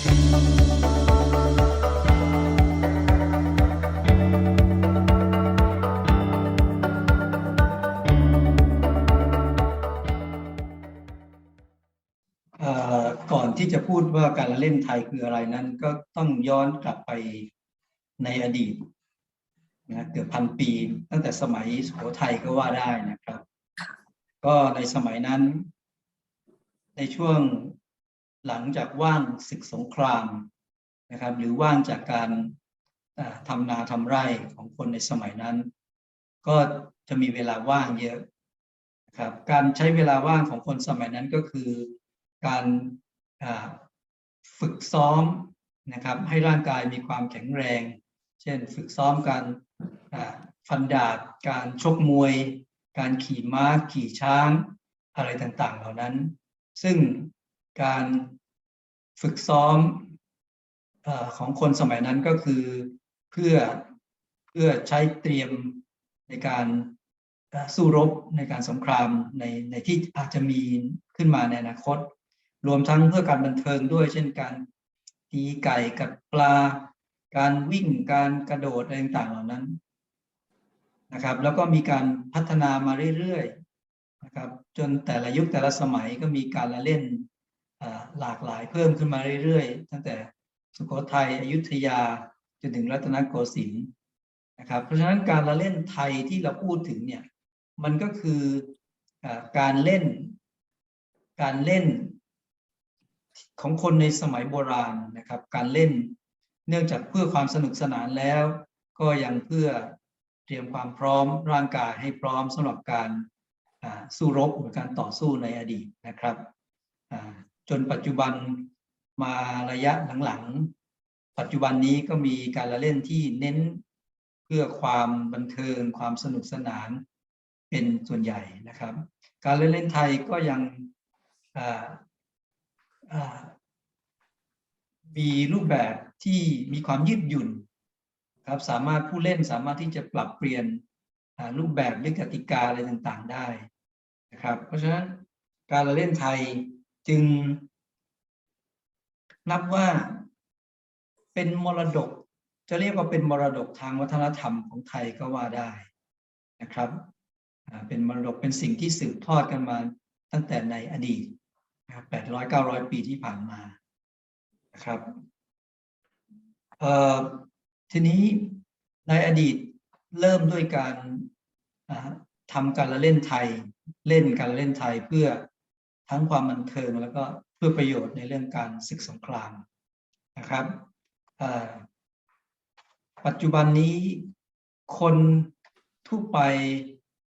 ก่อนที่จะพูดว่าการละเล่นไทยคืออะไรนั้น ก็ต้องย้อนกลับไปในอดีตนะเกือบพันปี ตั้งแต่สมัยสุโขทัยก็ว่าได้นะครับ ก็ในสมัยนั้น ในช่วง หลังจากว่างศึกสงครามนะครับ หรือว่างจากการทำนาทำไร่ของคนในสมัยนั้น ก็จะมีเวลาว่างเยอะนะครับการใช้เวลาว่างของคนสมัยนั้นก็คือ การฝึกซ้อมนะครับ ให้ร่างกายมีความแข็งแรง เช่น ฝึกซ้อมการฟันดาบการชกมวย การขี่ม้า ขี่ช้าง อะไรต่างๆ เหล่านั้น ซึ่ง การฝึกซ้อมอของคนสมัยนั้นก็คือเพื่อเพื่อใช้เตรียมในการสู้รบในการสงครามในในที่อาจจะมีขึ้นมาในอนาคต รวมทั้งเพื่อการบันเทิงด้วย เช่นการตีไก่กับปลา การวิ่งการกระโดดอะไรต่างๆเหล่านั้นนะครับ แล้วก็มีการพัฒนามาเรื่อยๆนะครับ จนแต่ละยุคแต่ละสมัยก็มีการละเล่น หลากหลายเพิ่มขึ้นมาเรื่อยๆ ตั้งแต่สุโขทัยอยุธยาจนถึงรัตนโกสินทร์นะครับ เพราะฉะนั้นการละเล่นไทยที่เราพูดถึงเนี่ยมันก็คืออการเล่นการเล่นของคนในสมัยโบราณนะครับ การเล่นเนื่องจากเพื่อความสนุกสนานแล้ว ก็ยังเพื่อเตรียมความพร้อมร่างกายให้พร้อมสำหรับการสู้รบหรือการต่อสู้ในอดีตนะครับ จนปัจจุบันมาระยะหลังๆ ปัจจุบันนี้ก็มีการละเล่นที่เน้นเพื่อความบันเทิงความสนุกสนานเป็นส่วนใหญ่นะครับ การเล่นเล่นไทยก็ยังมีรูปแบบที่มีความยืดหยุ่นครับสามารถผู้เล่นสามารถที่จะปรับเปลี่ยนรูปแบบหรือกติกาอะไรต่างๆได้นะครับ เพราะฉะนั้นการละเล่นไทยจึง นับว่าเป็นมรดก จะเรียกว่าเป็นมรดกทางวัฒนธรรมของไทยก็ว่าได้นะครับเป็นมรดกเป็นสิ่งที่สืบทอดกันมาตั้งแต่ในอดีตแปดร้อยเก้าร้อยปีที่ผ่านมานะครับทีนี้ในอดีตเริ่มด้วยการทำการละเล่นไทย เล่นการละเล่นไทยเพื่อทั้งความบันเทิงแล้วก็ พื่อประโยชน์ในเรื่องการศึกสงครามนะครับ ปัจจุบันนี้คนทั่วไป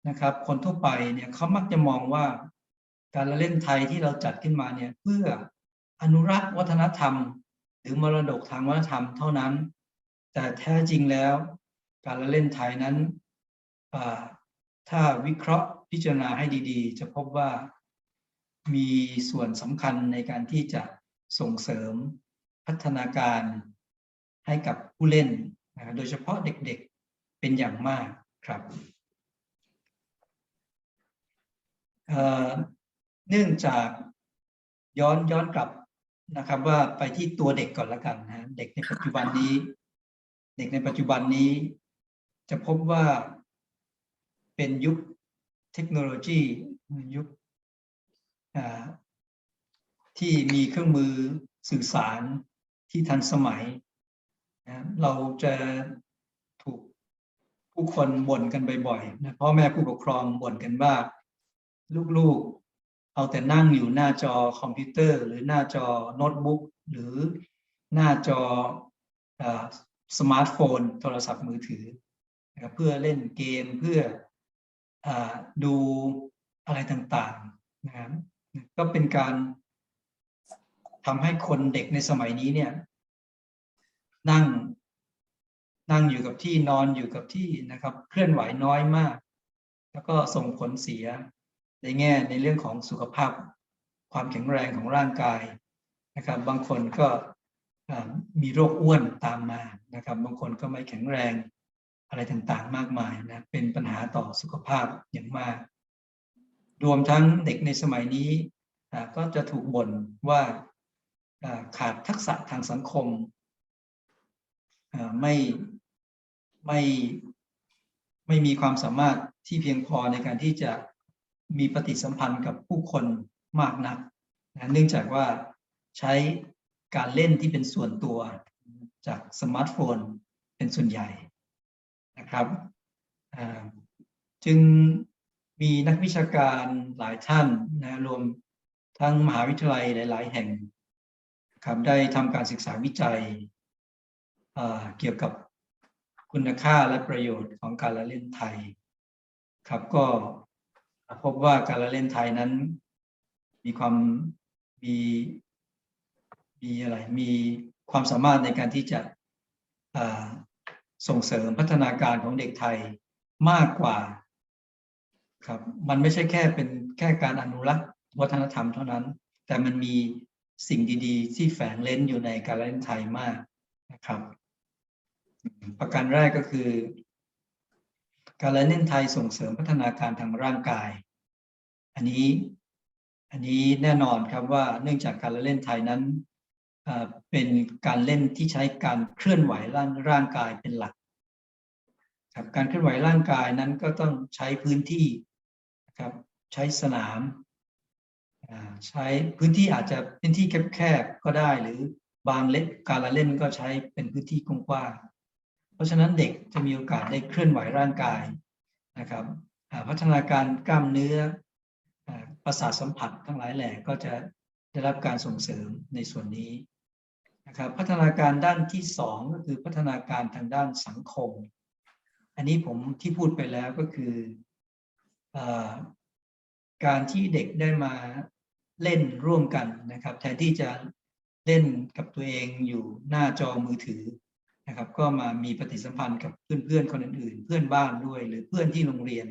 นะครับ คนทั่วไปเนี่ยเขามักจะมองว่าการละเล่นไทยที่เราจัดขึ้นมาเนี่ยเพื่ออนุรักษ์วัฒนธรรม หรือมรดกทางวัฒนธรรมเท่านั้น แต่แท้จริงแล้ว การละเล่นไทยนั้นถ้าวิเคราะห์พิจารณาให้ดี ๆ จะพบว่า มีส่วนสำคัญในการที่จะส่งเสริมพัฒนาการให้กับผู้เล่นนะโดยเฉพาะเด็กๆเป็นอย่างมากครับเเนื่องจากย้อนย้อนกลับนะครับ ว่าไปที่ตัวเด็กก่อนละกันนะเด็กในปัจจุบันนี้ เด็กในปัจจุบันนี้ จะพบว่าเป็นยุคเทคโนโลยียุค ที่มีเครื่องมือสื่อสารที่ทันสมัยนะเราจะถูกผู้คนบ่นกันบ่อยๆนะพ่อแม่ผู้ปกครองบ่นกันว่า ลูกๆ เอาแต่นั่งอยู่หน้าจอคอมพิวเตอร์ หรือหน้าจอโน้ตบุ๊กหรือหน้าจออสมาร์ทโฟน โทรศัพท์มือถือนะครับเพื่อเล่นเกมเพื่ออดูอะไรต่างๆนะครับ ก็เป็นการทำให้คนเด็กในสมัยนี้เนี่ย นั่งนั่งอยู่กับที่นอนอยู่กับที่นะครับ เคลื่อนไหวน้อยมาก แล้วก็ส่งผลเสียในแง่ในเรื่องของสุขภาพ ความแข็งแรงของร่างกายนะครับ บางคนก็มีโรคอ้วนตามมานะครับ บางคนก็ไม่แข็งแรงอะไรต่างๆ มากมายนะเป็นปัญหาต่อสุขภาพอย่างมาก รวมทั้งเด็กในสมัยนี้ก็จะถูกบ่นว่าขาดทักษะทางสังคมไม่ไม่ไม่มีความสามารถที่เพียงพอในการที่จะมีปฏิสัมพันธ์กับผู้คนมากนักนะเนื่องจากว่าใช้การเล่นที่เป็นส่วนตัวจากสมาร์ทโฟนเป็นส่วนใหญ่นะครับจึง มีนักวิชาการหลายท่านนะรวมทั้งมหาวิทยาลัยหลาย ๆ แห่งครับได้ทำการศึกษาวิจัยเกี่ยวกับคุณค่าและประโยชน์ของการละเล่นไทย ครับก็พบว่าการละเล่นไทยนั้น มีความมีมีอะไรมีความสามารถในการที่จะส่งเสริมพัฒนาการของเด็กไทยมากกว่า ครับ มันไม่ใช่แค่เป็นแค่การอนุรักษ์วัฒนธรรมเท่านั้น แต่มันมีสิ่งดีๆ ที่แฝงเล้นอยู่ในการเล่นไทยมากนะครับ ประการแรกก็คือ การเล่นไทยส่งเสริมพัฒนาการทางร่างกาย อันนี้อันนี้แน่นอนครับว่าเนื่องจากการเล่นไทยนั้นเป็นการเล่นที่ใช้การเคลื่อนไหวร่างร่างกายเป็นหลักครับการเคลื่อนไหวร่างกายนั้นก็ต้องใช้พื้นที่ ครับใช้สนามใช้พื้นที่อาจจะพื้นที่แคบๆก็ได้หรือบางเล่นการละเล่นก็ใช้เป็นพื้นที่กว้างๆเพราะฉะนั้นเด็กจะมีโอกาสได้เคลื่อนไหวร่างกายนะครับพัฒนาการกล้ามเนื้ออประสาทสัมผัสทั้งหลายแหล่ก็จะได้รับการส่งเสริมในส่วนนี้นะครับพัฒนาการด้านที่สองก็คือพัฒนาการทางด้านสังคม อันนี้ผมที่พูดไปแล้วก็คือ การที่เด็กได้มาเล่นร่วมกันนะครับ แทนที่จะเล่นกับตัวเองอยู่หน้าจอมือถือนะครับ ก็มามีปฏิสัมพันธ์กับเพื่อนๆคนอื่นๆ เพื่อนบ้านด้วยหรือเพื่อนที่โรงเรียน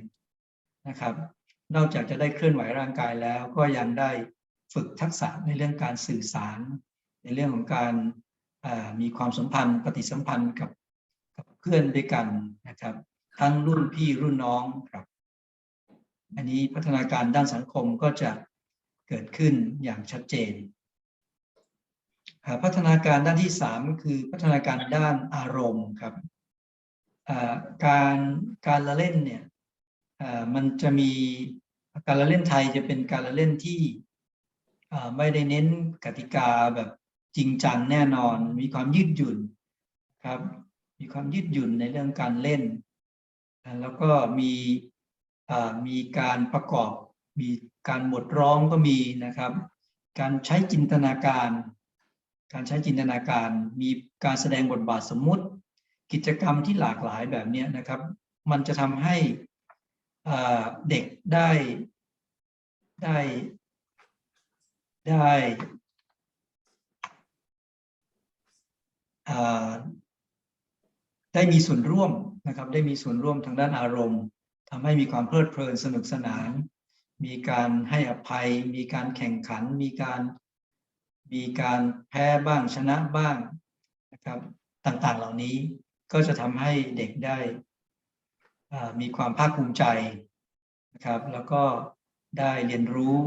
นะครับ นอกจากจะได้เคลื่อนไหวร่างกายแล้วก็ยังได้ฝึกทักษะในเรื่องการสื่อสาร ในเรื่องของการมีความสัมพันธ์ ปฏิสัมพันธ์กับกับเพื่อนด้วยกันนะครับ ทั้งรุ่นพี่รุ่นน้องครับ อันนี้พัฒนาการด้านสังคมก็จะเกิดขึ้นอย่างชัดเจนอ่าพัฒนาการด้านที่สามก็คือพัฒนาการด้านอารมณ์ครับการการละเล่นเนี่ยมันจะมีการละเล่นไทยจะเป็นการละเล่นที่ไม่ได้เน้นกติกาแบบจริงจังแน่นอน มีความยืดหยุ่นครับ มีความยืดหยุ่นในเรื่องการเล่น แล้วก็มี มีการประกอบ มีการหมดร้องก็มีนะครับ การใช้จินตนาการ การใช้จินตนาการ มีการแสดงบทบาทสมมุติ กิจกรรมที่หลากหลายแบบนี้นะครับ มันจะทำให้เด็กได้ได้ได้ได้มีส่วนร่วมนะครับ ได้มีส่วนร่วมทางด้านอารมณ์ ทำให้มีความเพลิดเพลินสนุกสนาน มีการให้อภัย มีการแข่งขัน มีการมีการแพ้บ้างชนะบ้างนะครับต่างๆเหล่านี้ก็จะทำให้เด็กได้มีความภาคภูมิใจนะครับ แล้วก็ได้เรียนรู้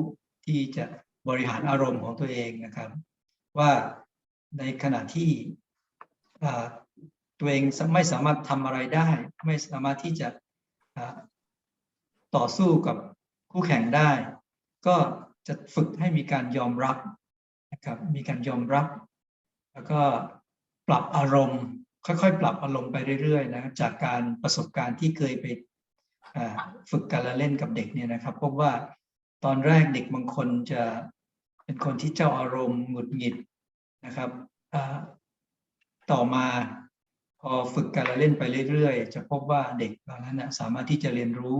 ที่จะบริหารอารมณ์ของตัวเองนะครับ ว่าในขณะที่ตัวเองไม่สามารถทำอะไรได้ ไม่สามารถที่จะ ต่อสู้กับคู่แข่งได้ ก็จะฝึกให้มีการยอมรับนะครับมีการยอมรับ แล้วก็ปรับอารมณ์ ค่อยๆ ปรับอารมณ์ไปเรื่อยๆนะจากการประสบการณ์ที่เคยไปฝึกการละเล่นกับเด็กเนี่ยนะครับพบว่าตอนแรกเด็กบางคนจะเป็นคนที่เจ้าอารมณ์หงุดหงิดนะครับต่อมาพอฝึกการละเล่นไปเรื่อยๆ จะพบว่าเด็กเหล่านั้นนะสามารถที่จะเรียนรู้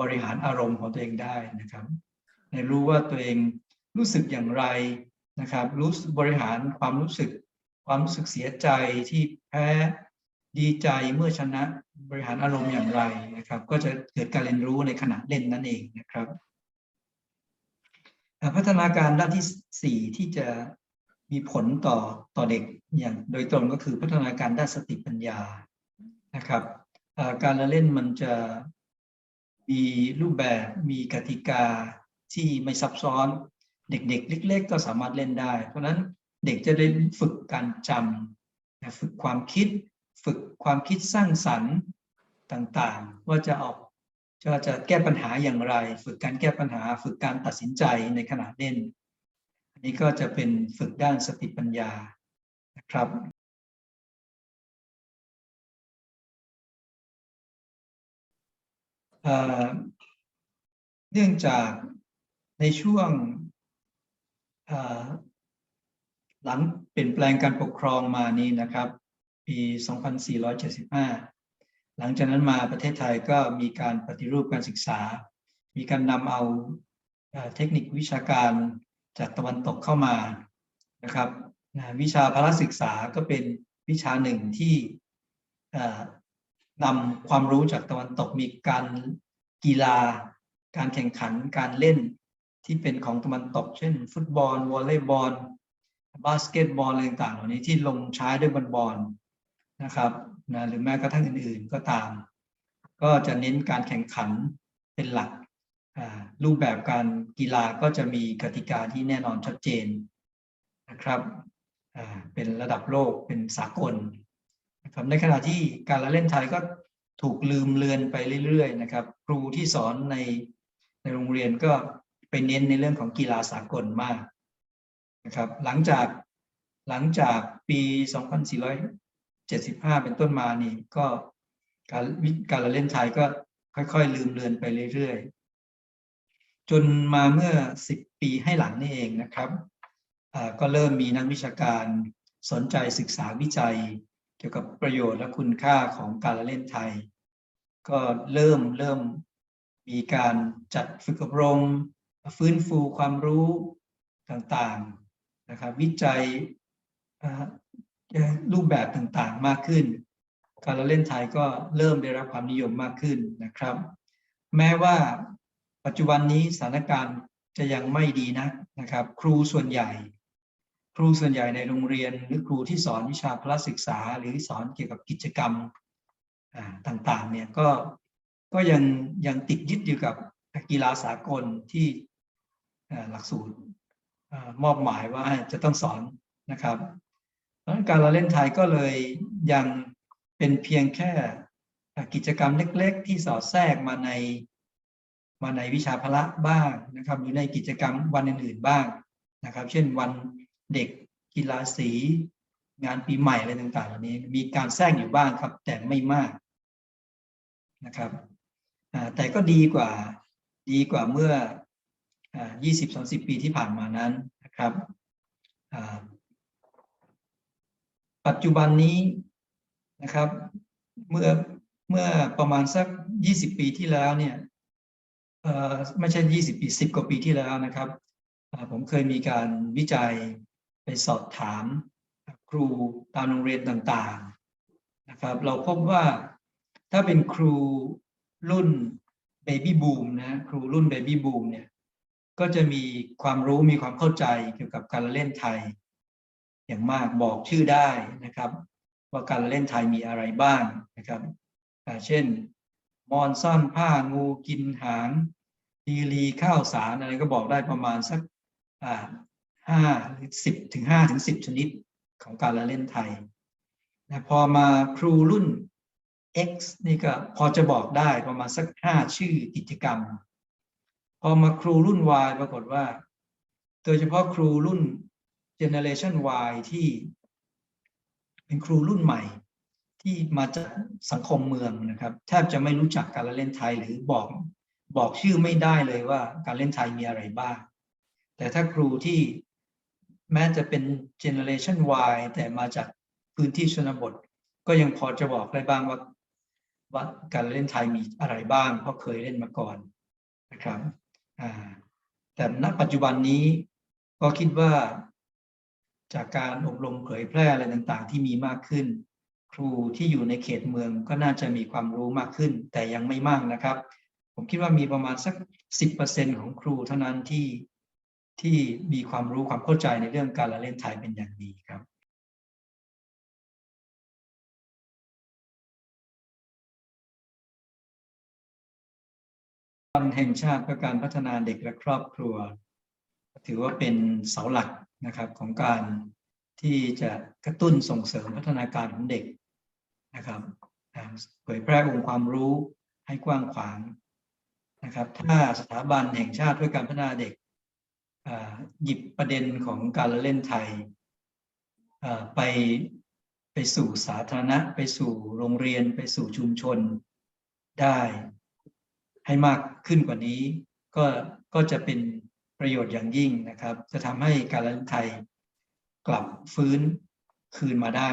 บริหารอารมณ์ของตัวเองได้นะครับในรู้ว่าตัวเองรู้สึกอย่างไรนะครับรู้บริหารความรู้สึก ความรู้สึกเสียใจที่แพ้ดีใจเมื่อชนะบริหารอารมณ์อย่างไรนะครับ ก็จะเกิดการเรียนรู้ในขณะเล่นนั่นเองนะครับพัฒนาการด้านที่สี่ที่จะมีผลต่อต่อเด็กอย่างโดยตรงก็คือพัฒนาการด้านสติปัญญานะครับการละเล่นมันจะ มีรูปแบบมีกติกาที่ไม่ซับซ้อน เด็กๆ เล็ก ๆ ก็สามารถเล่นได้ เพราะนั้นเด็กจะได้ฝึกการจำฝึกความคิด ฝึกความคิดสร้างสรรค์ต่างๆ ว่าจะออกจะจะแก้ปัญหาอย่างไร ฝึกการแก้ปัญหา ฝึกการตัดสินใจในขณะเล่น อันนี้ก็จะเป็นฝึกด้านสติปัญญานะครับ เนื่องจากในช่วงหลังเปลี่ยนแปลงการปกครองมานี้นะครับ ปี 2475 หลังจากนั้นมาประเทศไทยก็มีการปฏิรูปการศึกษา มีการนำเอาเทคนิควิชาการจากตะวันตกเข้ามานะครับวิชาพละศึกษาก็เป็นวิชาหนึ่งที่ นำความรู้จากตะวันตกมีการกีฬา การแข่งขันการเล่นที่เป็นของตะวันตก เช่น ฟุตบอลวอลเลย์บอลบาสเกตบอลอะไรต่างๆเหล่านี้ที่ลงใช้ด้วยบอลบอลนะครับนะหรือแม้กระทั่งอื่นๆก็ตาม ก็จะเน้นการแข่งขันเป็นหลักรูปแบบการกีฬาก็จะมีกติกาที่แน่นอนชัดเจนนะครับเป็นระดับโลกเป็นสากล นะครับในขณะที่การละเล่นไทยก็ถูกลืมเลือนไปเรื่อยๆนะครับ ครูที่สอนในในโรงเรียนก็ไปเน้นในเรื่องของกีฬาสากลมากนะครับ หลังจากหลังจากปี 2475 เป็นต้นมานี่ก็การวิการละเล่นไทยก็ค่อยๆ ลืมเลือนไปเรื่อยๆ จนมาเมื่อ 10 ปีให้หลังนี่เองนะครับก็เริ่มมีนักวิชาการสนใจศึกษาวิจัย กี่ยวกับประโยชน์และคุณค่าของการละเล่นไทย ก็เริ่มเริ่มมีการจัดฝึกอบรม ฟื้นฟูความรู้ต่างๆนะครับวิจัยรูปแบบต่างๆมากขึ้น การละเล่นไทยก็เริ่มได้รับความนิยมมากขึ้นนะครับ แม้ว่าปัจจุบันนี้สถานการณ์จะยังไม่ดีนักนะครับ ครูส่วนใหญ่ ครูส่วนใหญ่ในโรงเรียน หรือครูที่สอนวิชาพละศึกษา หรือสอนเกี่ยวกับกิจกรรมต่างๆเนี่ยก็ก็ยังยังติดยึดอยู่กับกีฬาสากลที่หลักสูตรมอบหมายว่าจะต้องสอนนะครับเพราะงั้นการละเล่นไทยก็เลยยังเป็นเพียงแค่กิจกรรมเล็ก ๆ ที่สอดแทรกมาในมาในวิชาพละบ้างนะครับหรือในกิจกรรมวันอื่นๆบ้างนะครับ เช่นวัน เด็กกีฬาสี งานปีใหม่อะไรต่างๆเหล่านี้ มีการแทรกอยู่บ้างครับ แต่ไม่มากนะครับแต่ก็ดีกว่าดีกว่าเมื่ออ20-30 ปีที่ผ่านมานั้นนะครับปัจจุบันนี้นะครับ เมื่อเมื่อประมาณสัก 20 ปีที่แล้วเนี่ยไม่ใช่ 20 ปี 10 กว่าปีที่แล้วนะครับผมเคยมีการวิจัย ไปสอบถามครูตามโรงเรียนต่างๆนะครับ เราพบว่าถ้าเป็นครูรุ่นเบบี้บูมนะครูรุ่นเบบี้บูมเนี่ยก็จะมีความรู้มีความเข้าใจเกี่ยวกับการเล่นไทย อย่างมากบอกชื่อได้นะครับ ว่าการเล่นไทยมีอะไรบ้างนะครับเช่น มอนซ่อนผ้างูกินหางดีลีข้าวสารอะไรก็บอกได้ประมาณสัก ห้าหรือสิบถึงห้าถึงสิบชนิดของการละเล่นไทยนะพอมาครูรุ่น X นี่ก็พอจะบอกได้ประมาณสักห้าชื่อกิจกรรม พอมาครูรุ่น Y ปรากฏว่า โดยเฉพาะครูรุ่น Generation Y ที่เป็นครูรุ่นใหม่ ที่มาจากสังคมเมืองนะครับแทบจะไม่รู้จักการละเล่นไทยหรือบอกบอกชื่อไม่ได้เลยว่าการเล่นไทยมีอะไรบ้าง แต่ถ้าครูที่ แม้จะเป็น Generation Y แต่มาจากพื้นที่ชนบท ก็ยังพอจะบอกได้บ้างว่าว่าการเล่นไทยมีอะไรบ้าง เพราะเคยเล่นมาก่อนนะครับแต่ณปัจจุบันนี้ก็คิดว่าจากการอบรมเผยแพร่อะไรต่างๆ ที่มีมากขึ้น ครูที่อยู่ในเขตเมืองก็น่าจะมีความรู้มากขึ้น แต่ยังไม่มากนะครับ ผมคิดว่ามีประมาณสัก 10%ของครูเท่านั้นที่ ที่มีความรู้ความเข้าใจในเรื่องการละเล่นไทยเป็นอย่างดีครับวันแห่งชาติเพื่อการพัฒนาเด็กและครอบครัว ถือว่าเป็นเสาหลักนะครับของการที่จะกระตุ้นส่งเสริมพัฒนาการของเด็กนะครับเผยแพร่องค์ความรู้ให้กว้างขวางนะครับ ถ้าสถาบันแห่งชาติเพื่อการพัฒนาเด็ก หยิบประเด็นของการละเล่นไทยไปไปสู่สาธารณะ ไปสู่โรงเรียนไปสู่ชุมชนได้ให้มากขึ้นกว่านี้ ก็ก็จะเป็นประโยชน์อย่างยิ่งนะครับ จะทำให้การละเล่นไทยกลับฟื้นคืนมาได้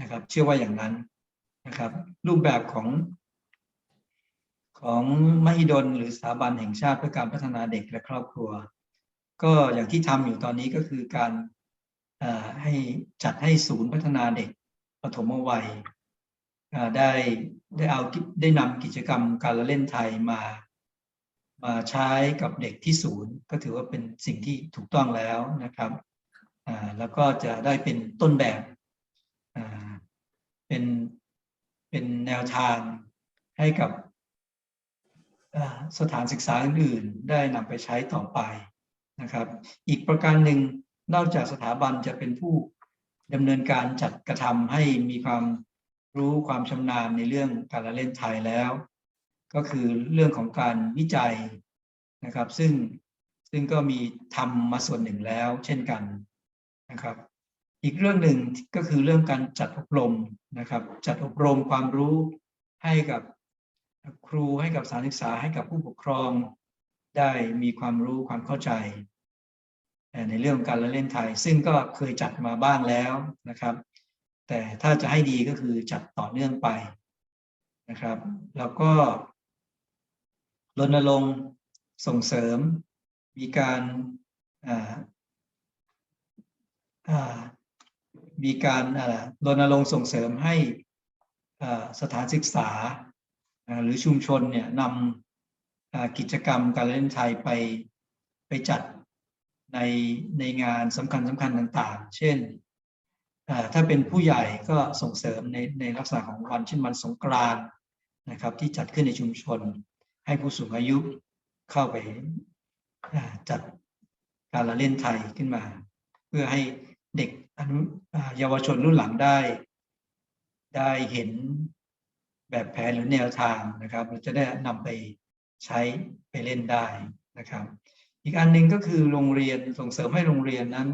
นะครับ เชื่อว่าอย่างนั้นนะครับ รูปแบบของของมหิดลหรือสถาบันแห่งชาติเพื่อการพัฒนาเด็กและครอบครัว ก็อย่างที่ทำอยู่ตอนนี้ก็คือการให้จัดให้ศูนย์พัฒนาเด็กปฐมวัยได้ได้เอาได้นำกิจกรรมการละเล่นไทยมามาใช้กับเด็กที่ศูนย์ ก็ถือว่าเป็นสิ่งที่ถูกต้องแล้วนะครับแล้วก็จะได้เป็นต้นแบบเป็นเป็นแนวทางให้กับสถานศึกษาอื่นๆ ได้นำไปใช้ต่อไป นะครับ อีกประการหนึ่งนอกจากสถาบันจะเป็นผู้ดำเนินการจัดกระทำให้มีความรู้ความชำนาญในเรื่องการละเล่นไทยแล้ว ก็คือเรื่องของการวิจัยนะครับ ซึ่งซึ่งก็มีทำมาส่วนหนึ่งแล้ว เช่นกันนะครับ อีกเรื่องหนึ่งก็คือเรื่องการจัดอบรมนะครับ จัดอบรมความรู้ให้กับครูให้กับสถานศึกษาให้กับผู้ปกครอง ได้มีความรู้ความเข้าใจ ในเรื่องการละเล่นไทย ซึ่งก็เคยจัดมาบ้างแล้วนะครับ แต่ถ้าจะให้ดีก็คือจัดต่อเนื่องไปนะครับ แล้วก็รณรงค์ส่งเสริม มีการมีการรณรงค์ส่งเสริมให้สถานศึกษาหรือชุมชนเนี่ยนำกิจกรรมการเล่นไทยไปไปจัด ในในงานสำคัญสำคัญต่างๆ เช่น ถ้าเป็นผู้ใหญ่ก็ส่งเสริมในในลักษณะของวันเช่นวันสงกรานต์นะครับที่จัดขึ้นในชุมชน ให้ผู้สูงอายุเข้าไปจัดการละเล่นไทยขึ้นมา เพื่อให้เด็กอนุเยาวชนรุ่นหลังได้ ได้เห็นแบบแผนหรือแนวทางนะครับเราจะได้นำไปใช้ไปเล่นได้นะครับ อีกอันหนึ่งก็คือโรงเรียนส่งเสริมให้โรงเรียนนั้น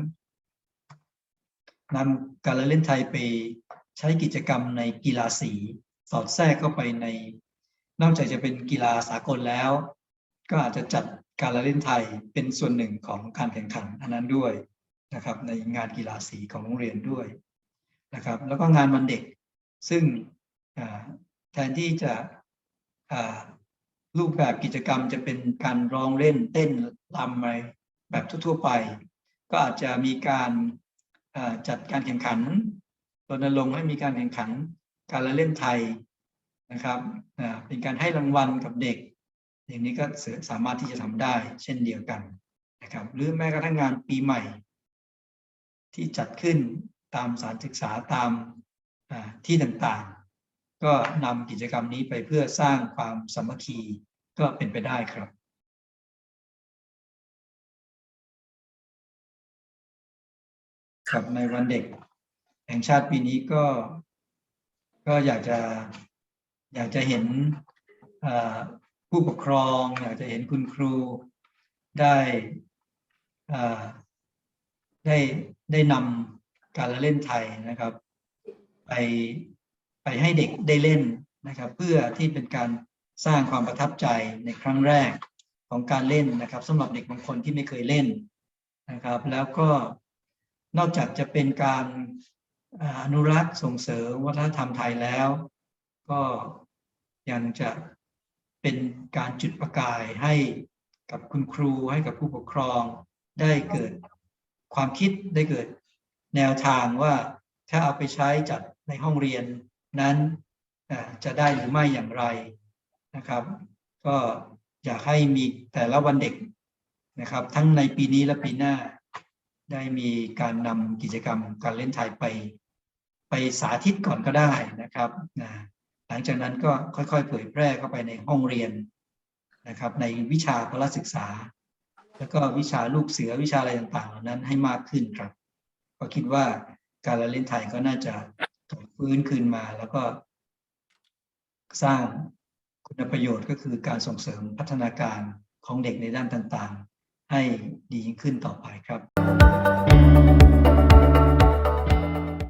นำการเล่นไทยไปใช้กิจกรรมในกีฬาสี สอดแทรกเข้าไปใน นอกจากจะเป็นกีฬาสากลแล้ว ก็อาจจะจัดการละเล่นไทยเป็นส่วนหนึ่งของการแข่งขันอันนั้นด้วยนะครับ ในงานกีฬาสีของโรงเรียนด้วยนะครับ แล้วก็งานวันเด็ก ซึ่งแทนที่จะ รูปแบบกิจกรรมจะเป็นการร้องเล่นเต้นรำอะไรแบบทั่วๆไป ก็อาจจะมีการจัดการแข่งขันรณรงค์ให้มีการแข่งขันการละเล่นไทยนะครับเป็นการให้รางวัลกับเด็ก อย่างนี้ก็สามารถที่จะทำได้ เช่นเดียวกันนะครับ หรือแม้กระทั่งงานปีใหม่ ที่จัดขึ้นตามสถารศึกษาตามที่ต่างๆ ก็นำกิจกรรมนี้ไปเพื่อสร้างความสามัคคีก็เป็นไปได้ครับครับในวันเด็กแห่งชาติปีนี้ก็ก็อยากจะอยากจะเห็นผู้ปกครอง อยากจะเห็นคุณครูได้ได้ได้นำการละเล่นไทยนะครับ ไป ไปให้เด็กได้เล่นนะครับ เพื่อที่เป็นการสร้างความประทับใจในครั้งแรกของการเล่นนะครับสำหรับเด็กบางคนที่ไม่เคยเล่นนะครับ แล้วก็นอกจากจะเป็นการอนุรักษ์ส่งเสริมวัฒนธรรมไทยแล้ว ก็ยังจะเป็นการจุดประกายให้กับคุณครูให้กับผู้ปกครอง ได้เกิดความคิดได้เกิดแนวทางว่าถ้าเอาไปใช้จัดในห้องเรียน นั้นจะได้หรือไม่อย่างไรนะครับ ก็อยากให้มีแต่ละวันเด็กนะครับ ทั้งในปีนี้และปีหน้า ได้มีการนำกิจกรรมการเล่นไทยไป ไปสาธิตก่อนก็ได้นะครับนะหลังจากนั้นก็ค่อยๆ เผยแพร่เข้าไปในห้องเรียนนะครับ ในวิชาพละศึกษา แล้วก็วิชาลูกเสือวิชาอะไรต่างๆเหล่านั้นให้มากขึ้นครับก็คิดว่าการละเล่นไทยก็น่าจะ ฟื้นคืนมาแล้วก็ สร้างคุณประโยชน์ก็คือการส่งเสริมพัฒนาการของเด็กในด้านต่างๆ ให้ดีขึ้นต่อไปครับ